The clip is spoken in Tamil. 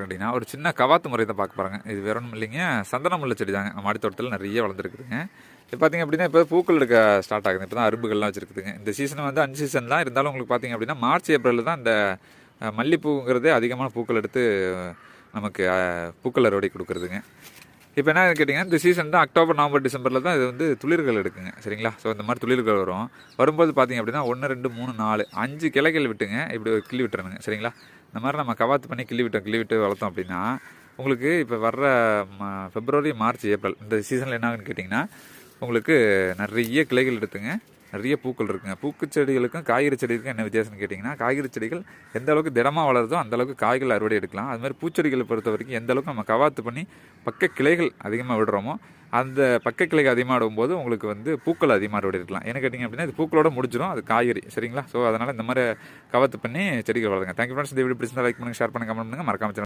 அப்படின்னா ஒரு சின்ன கவாத்து முறை தான் பார்க்க போகிறாங்க இது வேற ஒன்றும் இல்லைங்க. சந்தன முல்லை செடி தாங்க. நம்ம மாடித்தோட்டத்தில் நிறைய வளர்ந்துருக்குதுங்க. இப்போ பார்த்தீங்க அப்படின்னா இப்போ பூக்கள் எடுக்க ஸ்டார்ட் ஆகுது. இப்போ தான் அரும்புகள்லாம் வச்சுருக்குதுங்க. இந்த சீசன் வந்து அஞ்சு சீசன் தான். இருந்தாலும் உங்களுக்கு பார்த்தீங்க அப்படின்னா மார்ச் ஏப்ரலில் தான் இந்த மல்லிப்பூங்கிறது அதிகமான பூக்கள் எடுத்து நமக்கு பூக்கள் அறுவடை கொடுக்குறதுங்க. இப்போ என்ன கேட்டிங்கன்னா இந்த சீசன் தான் அக்டோபர் நவம்பர் டிசம்பரில் தான் இது வந்து துளிர்கள் எடுக்குங்க. சரிங்களா? ஸோ இந்த மாதிரி துளிர்கள் வரும். வரும்போது பார்த்தீங்க அப்படின்னா ஒன்று ரெண்டு மூணு நாலு அஞ்சு கிளைகள் விட்டுங்க. இப்படி ஒரு கிள்ளி விட்டுறணுங்க. சரிங்களா? இந்த மாதிரி நம்ம கவாத்து பண்ணி கிள்ளி விட்டோம் கிள்ளி விட்டு வளர்த்தோம் அப்படின்னா உங்களுக்கு இப்போ வர்ற ஃபெப்ரவரி மார்ச் ஏப்ரல் இந்த சீசனில் என்ன ஆகுன்னு கேட்டிங்கன்னா உங்களுக்கு நிறைய கிளைகள் எடுத்துங்க. நிறைய பூக்கள் இருக்குங்க. பூக்கு செடிகளுக்கும் காய்கறி செடிகளுக்கும் என்ன வித்தியாசம்னு கேட்டிங்கன்னா காய்கறி செடிகள் எந்த அளவுக்கு திடமாக வளருதோ அந்த அளவுக்கு காய்கள் அறுவடை எடுக்கலாம். அது மாதிரி பூச்செடிகளை பொறுத்த வரைக்கும் எந்த அளவுக்கு நம்ம கவாத்து பண்ணி பக்க கிளைகள் அதிகமாக விடுறோமோ அந்த பக்க கிளைகள் அதிகமாக விடும்போது உங்களுக்கு வந்து பூக்கள் அதிகமாக அறுவடை எடுக்கலாம். என்ன கேட்டிங்க அப்படின்னா இது பூக்களோட முடிஞ்சிடும் அது காய்கறி. சரிங்களா? ஸோ அதனால் இந்த மாதிரி கவாத்து பண்ணி செடிகள் வளருங்க. தேங்க்யூ ஃப்ரெண்ட்ஸ் இந்த வீடியோ பிடிச்சிருந்தா லைக் பண்ணுங்கள் ஷேர் பண்ணுங்கள் கமெண்ட் பண்ணுங்கள் மறக்காமல்